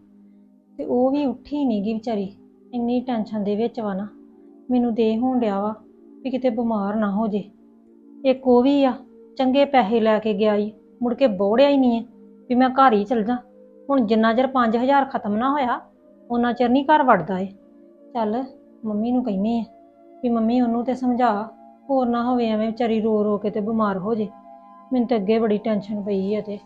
ਤੇ ਉਹ ਵੀ ਉੱਠੀ ਨੀ ਗੀ ਵਿਚਾਰੀ। ਇੰਨੀ ਟੈਨਸ਼ਨ ਦੇ ਵਿੱਚ ਵਾ ਨਾ, ਮੈਨੂੰ ਦੇ ਹੋਣ ਡਿਆ ਵਾ ਵੀ ਕਿਤੇ ਬਿਮਾਰ ਨਾ ਹੋ ਜੇ। ਇੱਕ ਉਹ ਵੀ ਆ, ਚੰਗੇ ਪੈਸੇ ਲੈ ਕੇ ਗਿਆ ਈ, ਮੁੜ ਕੇ ਬੋੜਿਆ ਹੀ ਨਹੀਂ ਹੈ ਵੀ ਮੈਂ ਘਰ ਹੀ ਚਲ ਜਾ। ਹੁਣ ਜਿੰਨਾ ਚਿਰ 5000 ਖਤਮ ਨਾ ਹੋਇਆ ਉਹਨਾਂ ਚਿਰ ਨਹੀਂ ਘਰ ਵੜਦਾ ਏ। ਚੱਲ, ਮੰਮੀ ਨੂੰ ਕਹਿੰਨੀ ਆ ਵੀ ਮੰਮੀ ਉਹਨੂੰ ਤੇ ਸਮਝਾ, ਹੋਰ ਨਾ ਹੋਵੇ ਐਵੇਂ ਵਿਚਾਰੀ ਰੋ ਰੋ ਕੇ ਤੇ ਬਿਮਾਰ ਹੋ ਜੇ। ਮੈਨੂੰ ਤੇ ਅੱਗੇ ਬੜੀ ਟੈਨਸ਼ਨ ਪਈ ਆ ਤੇ।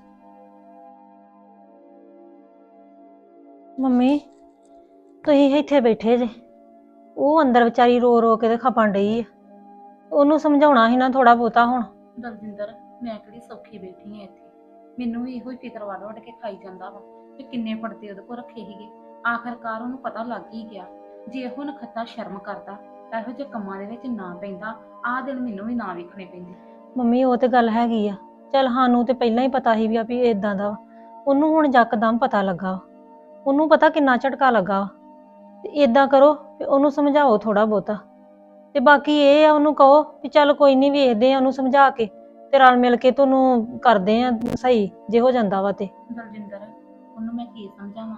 ਮੰਮੀ, ਤੁਸੀਂ ਇੱਥੇ ਬੈਠੇ ਜੇ। ਉਹ ਅੰਦਰ ਵਿਚਾਰੀ ਰੋ ਰੋ ਕੇ ਤੇ ਖਪਣ ਡਈ ਆ ਉਹਨੂੰ ਸਮਝਾਉਣਾ ਸੀ ਨਾ ਥੋੜਾ ਬਹੁਤਾ ਹੁਣ। ਦਲਜਿੰਦਰ, ਮੈਂ ਕਿਹੜੀ ਸੌਖੀ ਬੈਠੀ ਆ ਇੱਥੇ? ਮੈਨੂੰ ਵੀ ਇਹੋ ਹੀ ਫਿਕਰ ਵੱਡ ਵੱਡ ਕੇ ਖਾਈ ਜਾਂਦਾ ਵਾ ਕਿ ਕਿੰਨੇ ਪੜਦੇ ਉਹਦੇ ਕੋਲ ਰੱਖੇ ਸੀਗੇ ਆਖਰਕਾਰ ਉਹਨੂੰ ਪਤਾ ਲੱਗ ਹੀ ਗਿਆ, ਜੇ ਇਹੋ ਨਖੱਤਾ ਸ਼ਰਮ ਕਰਦਾ, ਇਹੋ ਜਿਹੇ ਕੰਮਾਂ ਦੇ ਵਿੱਚ ਨਾ ਪੈਂਦਾ, ਆਹ ਦਿਨ ਮੈਨੂੰ ਵੀ ਨਾ ਵੇਖਣੇ ਪੈਂਦੇ ਮੰਮੀ, ਉਹ ਤੇ ਗੱਲ ਹੈਗੀ ਆ ਚੱਲ ਸਾਨੂੰ ਤੇ ਪਹਿਲਾਂ ਹੀ ਪਤਾ ਸੀ ਵੀ ਆ ਵੀ ਇਦਾਂ ਦਾ ਵਾ। ਉਹਨੂੰ ਹੁਣ ਯਕਦਮ ਪਤਾ ਲੱਗਾ ਵਾ। ਉਹਨੂੰ ਪਤਾ ਕਿੰਨਾ ਝਟਕਾ ਲੱਗਾ ਵਾ। ਤੇ ਇਦਾਂ ਕਰੋ ਵੀ ਉਹਨੂੰ ਸਮਝਾਓ ਥੋੜਾ ਬਹੁਤਾ ਤੇ ਬਾਕੀ ਇਹ ਆ, ਉਹਨੂੰ ਕਹੋ ਵੀ ਚੱਲ ਕੋਈ ਨਹੀਂ ਵੇਖਦੇ ਆ ਉਹਨੂੰ ਸਮਝਾ ਕੇ ਤੇ ਰਲ ਮਿਲ ਕੇ ਤੁਹਾਨੂੰ ਕਰਦੇ ਆ ਸਹੀ ਜੇ ਹੋ ਜਾਂਦਾ ਵਾ ਤੇ। ਦਲਜਿੰਦਰ ਉਹਨੂੰ ਮੈਂ ਕੀ ਸਮਝਾਵਾਂ?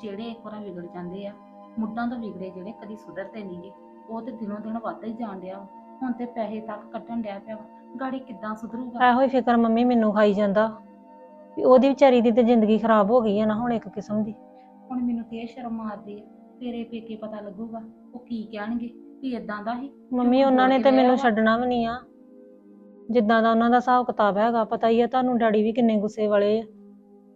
ਜਿਹੜੇ ਇੱਕ ਵਾਰ ਵਿਗੜ ਜਾਂਦੇ ਆ ਮੁੱਢਾਂ ਤੋਂ ਵਿਗੜੇ ਜਿਹੜੇ ਕਦੀ ਸੁਧਰਦੇ ਨਹੀਂਗੇ ਉਹ ਤੇ ਦਿਨੋਂ ਦਿਨ ਵੱਧਦਾ ਹੀ ਜਾਣ ਡਿਆ ਵਾ। ਹੁਣ ਤੇ ਪੈਸੇ ਤੱਕ ਕੱਢਣ ਡਿਆ ਪਿਆ ਵਾ। ਗਾੜੀ ਕਿੱਦਾਂ ਸੁਧਰੂਗਾ? ਇਹੋ ਹੀ ਫਿਕਰ ਮੰਮੀ ਮੈਨੂੰ ਖਾਈ ਜਾਂਦਾ। ਵੀ ਉਹਦੀ ਵਿਚਾਰੀ ਦੀ ਤੇ ਜ਼ਿੰਦਗੀ ਖਰਾਬ ਹੋ ਗਈ ਆ ਨਾ ਹੁਣ ਇੱਕ ਕਿਸਮ ਦੀ। ਹੁਣ ਮੈਨੂੰ ਤੇ ਇਹ ਸ਼ਰਮ ਆਉਂਦੀ ਆ ਤੇਰੇ ਪੇਕੇ ਪਤਾ ਲੱਗੂਗਾ ਉਹ ਕੀ ਕਹਿਣਗੇ ਵੀ ਇਦਾਂ ਦਾ ਹੀ। ਮੰਮੀ ਉਹਨਾਂ ਨੇ ਤੇ ਕੇ ਮੈਨੂੰ। ਛੱਡਣਾ ਵੀ ਨਹੀਂ ਆ। ਜਿੱਦਾਂ ਦਾ ਉਹਨਾਂ ਦਾ ਹਿਸਾਬ ਕਿਤਾਬ ਹੈਗਾ ਪਤਾ ਹੀ ਆ ਤੁਹਾਨੂੰ ਡੈਡੀ ਵੀ ਕਿੰਨੇ ਗੁੱਸੇ ਵਾਲੇ ਆ।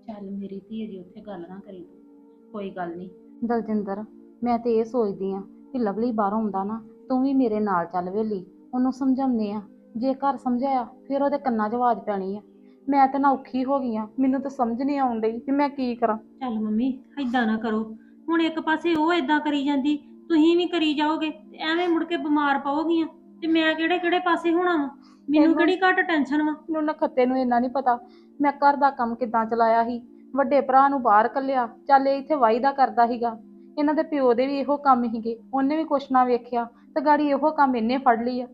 ਚੱਲ ਮੇਰੀ ਧੀ ਜੀ ਉੱਥੇ ਗੱਲ ਨਾ ਕਰੀ। ਤੂੰ ਕੋਈ ਗੱਲ ਨਹੀਂ ਦਲਜਿੰਦਰ ਮੈਂ ਤੇ ਇਹ ਸੋਚਦੀ ਆ ਕਿ ਲਵਲੀ ਬਾਹਰੋਂ ਆਉਂਦਾ ਨਾ ਤੂੰ ਵੀ ਮੇਰੇ ਨਾਲ ਚੱਲ ਵੇਲੀ। ਉਹਨੂੰ ਸਮਝਾਉਂਦੇ ਆ। ਜੇ ਘਰ ਸਮਝਾਇਆ ਫਿਰ ਉਹਦੇ ਕੰਨਾਂ 'ਚ ਆਵਾਜ਼ ਪੈਣੀ ਆ। ਮੈਂ ਤੇ ਨਾ ਔਖੀ ਹੋ ਗਈ ਆ। ਮੈਨੂੰ ਤਾਂ ਸਮਝ ਨਹੀਂ ਆਉਣ ਡਈ ਕਿ ਮੈਂ ਕੀ ਕਰਾਂ। ਚੱਲ ਮੰਮੀ ਏਦਾਂ ਨਾ ਕਰੋ। ਹੁਣ ਇੱਕ ਪਾਸੇ ਉਹ ਏਦਾਂ ਕਰੀ ਜਾਂਦੀ ਤੁਸੀਂ ਵੀ ਕਰੀ ਜਾਓਗੇ ਤੇ ਐਵੇਂ ਮੁੜ ਕੇ ਬਿਮਾਰ ਪਾਓਗੀਆਂ ਤੇ ਮੈਂ ਕਿਹੜੇ ਕਿਹੜੇ ਪਾਸੇ ਹੋਣਾ ਵਾ? ਮੈਨੂੰ ਕਿਹੜੀ ਘੱਟ ਟੈਨਸ਼ਨ ਵਾ? ਮੈਨੂੰ ਨਖੱਤੇ ਨੂੰ ਇੰਨਾ ਨਹੀਂ ਪਤਾ। ਮੈਂ ਘਰ ਦਾ ਕੰਮ ਕਿੱਦਾਂ ਚਲਾਇਆ ਸੀ। ਵੱਡੇ ਭਰਾ ਨੂੰ ਬਾਹਰ ਕੱਲਿਆ। ਚੱਲ ਇਹ ਇੱਥੇ ਵਾਈ ਦਾ ਕਰਦਾ ਸੀਗਾ। ਇਹਨਾਂ ਦੇ ਪਿਓ ਦੇ ਵੀ ਇਹੋ ਕੰਮ ਸੀਗੇ। ਉਹਨੇ ਵੀ ਕੁਛ ਨਾ ਵੇਖਿਆ। ਤੇ ਗਾੜੀ ਇਹੋ ਕੰਮ ਇਹਨੇ ਫੜ ਲਈ ਆ।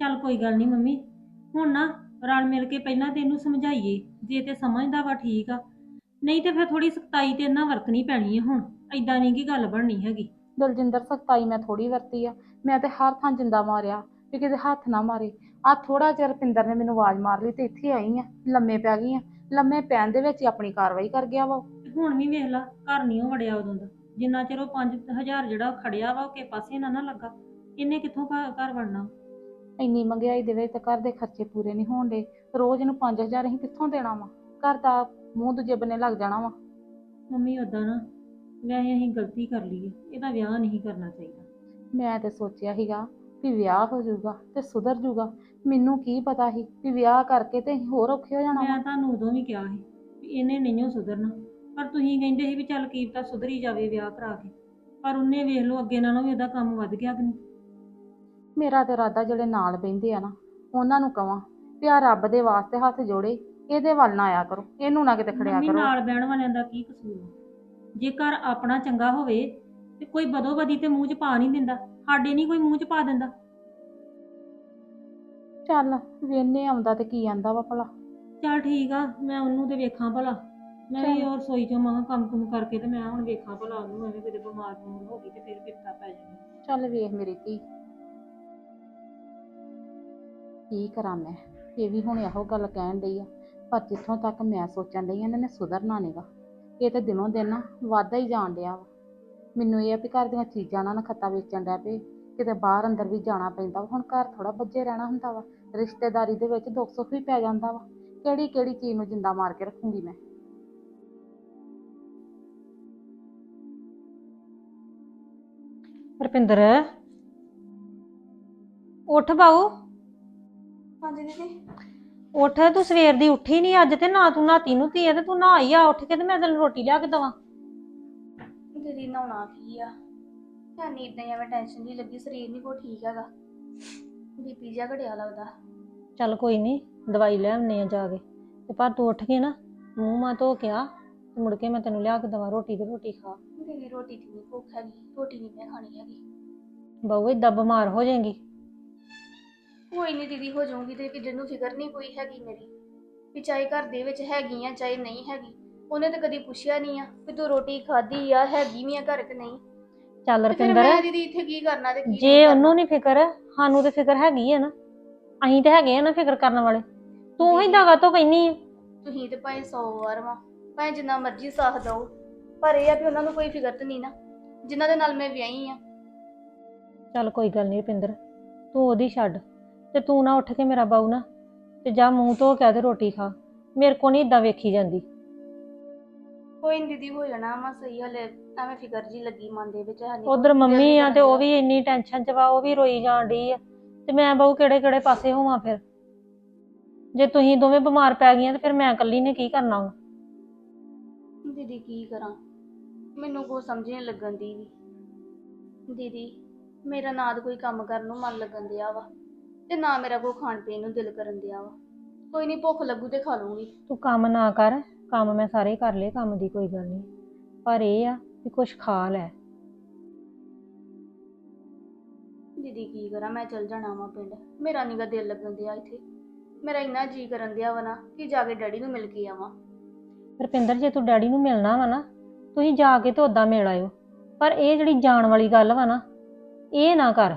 ਚੱਲ ਕੋਈ ਗੱਲ ਨਹੀਂ ਮੰਮੀ। ਹੁਣ ਨਾ ਰਲ ਮਿਲ ਕੇ ਪਹਿਲਾਂ ਤੇ ਇਹਨੂੰ ਸਮਝਾਈਏ। ਜੇ ਤੇ ਸਮਝਦਾ ਵਾ ਠੀਕ ਆ। ਨਹੀਂ ਤੇ ਫਿਰ ਥੋੜੀ ਸਖਤਾਈ ਤੇ ਇਹਨਾਂ ਵਰਤਣੀ ਪੈਣੀ ਹੈ ਹੁਣ। ਏਦਾਂ ਨਹੀਂ ਕੀ ਗੱਲ ਬਣਨੀ ਹੈਗੀ। ਦਲਜਿੰਦਰ ਸਖਤਾਈ ਮੈਂ ਥੋੜੀ ਵਰਤੀ ਆ। ਮੈਂ ਤੇ ਹਰ ਥਾਂ ਜਿੰਦਾ ਮਾਰਿਆ। ਵੀ ਕਿਤੇ ਹੱਥ ਨਾ ਮਾਰੇ। ਆ ਥੋੜਾ ਚਿਰ ਪਿੰਦਰ ਨੇ ਮੈਨੂੰ ਆਵਾਜ਼ ਮਾਰ ਲਈ ਤੇ ਇੱਥੇ ਆਈ ਆ ਲੰਮੇ ਪੈ ਗਈ ਆ। ਲੰਮੇ ਪੈਣ ਦੇ ਵਿੱਚ ਹੀ ਆਪਣੀ ਕਾਰਵਾਈ ਕਰ ਗਿਆ ਵਾ ਉਹ। ਹੁਣ ਵੀ ਵੇਖ ਲਾ ਘਰ ਨਹੀਂ ਉਹ ਵੜਿਆ ਉਦੋਂ ਦਾ। ਜਿੰਨਾ ਚਿਰ ਉਹ 5000 ਜਿਹੜਾ ਉਹ ਖੜਿਆ ਵਾ ਉਹ ਕਿਸੇ ਪਾਸੇ ਨਾ ਨਾ ਲੱਗਾ। ਇਹਨੇ ਕਿੱਥੋਂ ਘਰ ਘਰ ਵੜਨਾ? ਇੰਨੀ ਮਹਿੰਗਾਈ ਦੇ ਵਿੱਚ ਤੇ ਘਰ ਦੇ ਖਰਚੇ ਪੂਰੇ ਨਹੀਂ ਹੋਣ ਦੇ। ਰੋਜ਼ ਨੂੰ 5000 ਅਸੀਂ ਕਿੱਥੋਂ ਦੇਣਾ ਵਾ? ਘਰ ਦਾ ਮੂੰਹ ਦੂਜੇ ਬੰਨੇ ਲੱਗ ਜਾਣਾ ਵਾ। ਮੰਮੀ ਉਦਾਂ ਨਾ ਵੈਸੇ ਅਸੀਂ ਗਲਤੀ ਕਰ ਲਈ ਹੈ ਇਹਦਾ ਵਿਆਹ ਨਹੀਂ ਕਰਨਾ ਚਾਹੀਦਾ। ਮੈਂ ਤੇ ਸੋਚਿਆ ਸੀਗਾ ਵੀ ਵਿਆਹ ਹੋ ਜਾਊਗਾ ਤੇ ਸੁਧਰ ਜਾਊਗਾ। ਮੈਨੂੰ ਕੀ ਪਤਾ ਸੀ ਵੀ ਵਿਆਹ ਕਰਕੇ ਤੇ ਅਸੀਂ ਹੋਰ ਔਖੇ ਹੋ ਜਾਣਾ ਵਾ। ਮੈਂ ਤੁਹਾਨੂੰ ਉਦੋਂ ਵੀ ਕਿਹਾ ਸੀ ਵੀ ਇਹਨੇ ਨਹੀਂ ਸੁਧਰਨਾ। ਪਰ ਤੁਸੀਂ ਕਹਿੰਦੇ ਸੀ ਵੀ ਚੱਲ ਕੀਪਤਾ ਸੁਧਰੀ ਜਾਵੇ ਵਿਆਹ ਕਰਾ ਕੇ। ਪਰ ਉਹਨੇ ਵੇਖ ਲਓ ਅੱਗੇ ਨਾਲੋਂ ਵੀ ਉਹਦਾ ਕੰਮ ਵੱਧ ਗਿਆ ਕਿ ਨਹੀਂ। ਮੇਰਾ ਤੇ ਇਰਾਦਾ ਜਿਹੜੇ ਨਾਲ ਬਹਿੰਦੇ ਆ ਨਾ ਉਹਨਾਂ ਨੂੰ ਕਵਾਂ ਵੀ ਆ ਰੱਬ ਦੇ ਵਾਸਤੇ ਹੱਥ ਜੋੜੇ ਇਹਦੇ ਵੱਲ ਨਾ ਆਇਆ ਕਰੋ ਇਹਨੂੰ ਨਾ ਕਿਤੇ ਖੜਿਆ ਮੰਮੀ ਕਰੋ। ਨਾਲ ਬਹਿਣ ਵਾਲਿਆਂ ਦਾ ਕੀ ਕਸੂਰ ਵਾ? ਜੇ ਘਰ ਆਪਣਾ ਚੰਗਾ ਹੋਵੇ ਤੇ ਕੋਈ ਬਦੋ ਬਦੀ ਤੇ ਮੂੰਹ 'ਚ ਪਾ ਨਹੀਂ ਦਿੰਦਾ ਸਾਡੇ ਨਹੀਂ ਕੋਈ ਮੂੰਹ 'ਚ ਪਾ ਦਿੰਦਾ। ਚੱਲ ਵੇਨੇ ਆਉਂਦਾ ਤੇ ਕੀ ਆਂਦਾ ਵਾ ਭਲਾ। ਚੱਲ ਠੀਕ ਆ ਮੈਂ ਉਹਨੂੰ ਤੇ ਵੇਖਾਂ ਭਲਾ। ਮੈਂ ਵੀ ਚੱਲ। ਹੋਰ ਰਸੋਈ ਚੋਂ ਮਾਂ ਕੰਮ ਕੁਮ ਕਰਕੇ ਤੇ ਮੈਂ ਹੁਣ ਵੇਖਾਂ ਭਲਾ ਉਹਨੂੰ ਐਵੇਂ ਕਿਤੇ ਬਿਮਾਰ ਬਮੂਰ ਹੋ ਗਈ ਤੇ ਫਿਰ ਬਿਪਤਾ ਪੈ ਜਾਣੀ। ਚੱਲ ਵੇਖ ਮੇਰੀ ਧੀ। ਕੀ ਕਰਾਂ ਮੈਂ? ਇਹ ਵੀ ਹੁਣ ਇਹੋ ਗੱਲ ਕਹਿਣ ਡਈ ਆ ਪਰ ਜਿੱਥੋਂ ਤੱਕ ਮੈਂ ਸੋਚਣ ਡਈ ਆ ਇਹਨਾਂ ਨੇ ਸੁਧਰਨਾ ਨਹੀਂਗਾ ਇਹ ਤੇ ਦਿਨੋਂ ਦਿਨ ਨਾ ਵਾਧਾ ਹੀ ਜਾਣ ਡਿਆ ਵਾ। ਮੈਨੂੰ ਇਹ ਆ ਵੀ ਘਰ ਦੀਆਂ ਚੀਜ਼ਾਂ ਨਾ ਨਖੱਤਾ ਵੇਚਣ ਡਿਆ ਪਏ। ਕਿਤੇ ਬਾਹਰ ਅੰਦਰ ਵੀ ਜਾਣਾ ਪੈਂਦਾ ਵਾ। ਹੁਣ ਘਰ ਥੋੜਾ ਬੱਝੇ ਰਹਿਣਾ ਹੁੰਦਾ ਵਾ। ਰਿਸ਼ਤੇਦਾਰੀ ਦੇ ਵਿੱਚ ਦੁੱਖ ਸੁੱਖ ਵੀ ਪੈ ਜਾਂਦਾ ਵਾ। ਕਿਹੜੀ ਕਿਹੜੀ ਚੀਜ਼ ਨੂੰ ਜਿੰਦਾ ਮਾਰ ਕੇ ਰੱਖੂੰਗੀ ਮੈਂ? ਰਪਿੰਦਰ ਉੱਠ ਬਾਊ। ਹਾਂਜੀ ਦੀਦੀ। ਉੱਠ ਤੂੰ ਸਵੇਰ ਦੀ ਉੱਠੀ ਨਹੀਂ ਅੱਜ ਤੇ ਨਾ ਤੂੰ ਨਾਤੀ ਨੂੰ ਧੀ ਆ ਤੇ ਤੂੰ ਨਹਾਈ ਆ। ਉੱਠ ਕੇ ਤੇ ਮੈਂ ਤੈਨੂੰ ਰੋਟੀ ਲਿਆ ਕੇ ਦਵਾਂ। ਦੀਦੀ ਨਹਾਉਣਾ ਕੀ ਆ? ਹੈ ਨੀ ਇਦਾਂ ਹੀ ਐਵੇਂ ਟੈਨਸ਼ਨ ਜੀ ਲੱਗੀ ਸਰੀਰ ਨਹੀਂ ਕੋਈ ਠੀਕ ਹੈਗਾ। ਬੀਪੀ ਜਿਹਾ ਘਟਿਆ ਲੱਗਦਾ। ਚੱਲ ਕੋਈ ਨਹੀਂ ਦਵਾਈ ਲੈ ਆਉਂਦੇ ਆ ਜਾ ਕੇ। ਤੇ ਪਰ ਤੂੰ ਉੱਠ ਕੇ ਨਾ ਮੂੰਹ ਮਾ ਧੋ ਕੇ ਆ ਤੇ ਮੁੜ ਕੇ ਮੈਂ ਤੈਨੂੰ ਲਿਆ ਕੇ ਦਵਾਂ ਰੋਟੀ ਤੇ ਰੋਟੀ ਖਾ। ਦੀਦੀ ਰੋਟੀ ਦੀ ਨਹੀਂ ਭੁੱਖ ਹੈਗੀ ਰੋਟੀ ਨਹੀਂ ਮੈਂ ਖਾਣੀ ਹੈਗੀ। ਬਾਊ ਏਦਾਂ ਬਿਮਾਰ ਹੋ ਜਾਏਗੀ। ਕੋਈ ਨਹੀਂ ਦੀਦੀ ਹੋ ਜਾਊਂਗੀ ਤੇ ਕਿ ਜਿਹਨੂੰ ਫਿਕਰ ਨਹੀਂ ਕੋਈ ਹੈਗੀ ਮੇਰੀ। ਵੀ ਚਾਹੇ ਘਰ ਦੇ ਵਿੱਚ ਹੈਗੀ ਆ ਚਾਹੇ ਨਹੀਂ ਹੈਗੀ। ਉਹਨੇ ਤਾਂ ਕਦੀ ਪੁੱਛਿਆ ਨਹੀਂ ਆ ਵੀ ਤੂੰ ਰੋਟੀ ਖਾਧੀ ਆ ਹੈਗੀ ਵੀ ਆ ਘਰ ਕਿ ਨਹੀਂ? ਚੱਲ ਤੇ ਫਿਰ ਰਪਿੰਦਰ ਮੈਂ ਦੀਦੀ ਇੱਥੇ ਕੀ ਕਰਨਾ ਤੇ ਕੀ ਜੇ? ਉਹਨੂੰ ਨਹੀਂ ਫਿਕਰ ਸਾਨੂੰ ਤੇ ਫਿਕਰ ਹੈਗੀ ਆ ਨਾ। ਅਸੀਂ ਤੇ ਹੈਗੇ ਆ ਨਾ ਫਿਕਰ ਕਰਨ ਵਾਲੇ। ਤੂੰ ਹੀ ਦਾਗਾ ਤੋਂ ਕਹਿਨੀ ਆ? ਤੁਸੀਂ ਤੇ ਭਾਵੇਂ 100 ਵਾਰ ਵਾ ਭਾਵੇਂ ਜਿੰਨਾ ਮਰਜ਼ੀ ਸਾਥ ਦਿਓ। ਪਰ ਇਹ ਆ ਵੀ ਉਹਨਾਂ ਨੂੰ ਕੋਈ ਫਿਕਰ ਤੇ ਨਹੀਂ ਨਾ ਜਿਨ੍ਹਾਂ ਦੇ ਨਾਲ ਮੈਂ ਵਿਆਹੀ ਆ। ਚੱਲ ਕੋਈ ਗੱਲ ਨਹੀਂ ਰੁਪਿੰਦਰ ਤੂੰ ਉਹਦੀ ਛੱਡ ਤੇ ਤੂੰ ਨਾ ਉੱਠ ਕੇ ਮੇਰਾ ਬਾਊ ਨਾ ਤੇ ਜਾ ਮੂੰਹ ਧੋ ਕੇ ਆ ਤੇ ਰੋਟੀ ਖਾ। ਮੇਰੇ ਕੋ ਨਹੀਂ ਇਦਾਂ ਵੇਖੀ ਜਾਂਦੀ। ਕੋਈ ਨੀ ਦੀਦੀ ਹੋ ਜਾਣਾ ਵਾ ਸਹੀ ਹਲੇ ਐਵੇਂ ਫਿਕਰ ਜੀ ਲੱਗੀ ਮਨ ਦੇ ਵਿੱਚ ਹੈ ਨਹੀਂ ਉਧਰ ਮੰਮੀ ਆ ਤੇ ਉਹ ਵੀ ਇੰਨੀ ਟੈਨਸ਼ਨ ਚ ਵਾ ਉਹ ਵੀ ਰੋਈ ਜਾਣ ਡਈ ਆ। ਤੇ ਮੈਂ ਬਾਊ ਕਿਹੜੇ ਕਿਹੜੇ ਪਾਸੇ ਹੋਵਾਂ ਫਿਰ? ਜੇ ਤੁਸੀਂ ਦੋਵੇਂ ਬਿਮਾਰ ਪੈ ਗਈਆਂ ਤੇ ਫਿਰ ਮੈਂ ਇਕੱਲੀ ਨੇ ਕੀ ਕਰਨਾ ਵਾ? ਦੀਦੀ ਕੀ ਕਰਾਂ? ਮੈਨੂੰ ਕੋਈ ਸਮਝ ਨਹੀਂ ਲੱਗਣ ਦੀ ਵੀ। ਦੀਦੀ ਮੇਰਾ ਨਾ ਤਾਂ ਕੋਈ ਕੰਮ ਕਰਨ ਨੂੰ ਮਨ ਲੱਗਣ ਦਿਆ ਵਾ ਤੇ ਨਾ ਮੇਰਾ ਕੋਈ ਖਾਣ ਪੀਣ ਨੂੰ ਦਿਲ ਕਰਨ ਦਿਆ ਵਾ। ਕੋਈ ਨਹੀਂ ਭੁੱਖ ਲੱਗੂ ਤੇ ਖਾ ਲੂੰਗੀ ਤੂੰ ਕੰਮ ਨਾ ਕਰ। ਕੰਮ ਮੈਂ ਸਾਰੇ ਕਰ ਲਏ ਕੰਮ ਦੀ ਕੋਈ ਗੱਲ ਨਹੀਂ। ਪਰ ਇਹ ਆ ਵੀ ਕੁਛ ਖਾ ਲੈ। ਦੀਦੀ ਕੀ ਕਰਾਂ? ਮੈਂ ਚਲ ਜਾਣਾ ਵਾ ਪਿੰਡ। ਮੇਰਾ ਨੀਗਾ ਦਿਲ ਲੱਗਣ ਦਿਆ ਇੱਥੇ। ਮੇਰਾ ਇੰਨਾ ਜੀ ਕਰਨ ਦਿਆ ਵਾ ਨਾ ਕਿ ਜਾ ਕੇ ਡੈਡੀ ਨੂੰ ਮਿਲ ਕੇ ਆਵਾਂ। ਰੁਪਿੰਦਰ ਜੇ ਤੂੰ ਡੈਡੀ ਨੂੰ ਮਿਲਣਾ ਵਾ ਨਾ ਤੁਸੀਂ ਜਾ ਕੇ ਤੇ ਉਦਾਂ ਮਿਲ ਆਇਓ। ਪਰ ਇਹ ਜਿਹੜੀ ਜਾਣ ਵਾਲੀ ਗੱਲ ਵਾ ਨਾ ਇਹ ਨਾ ਕਰ।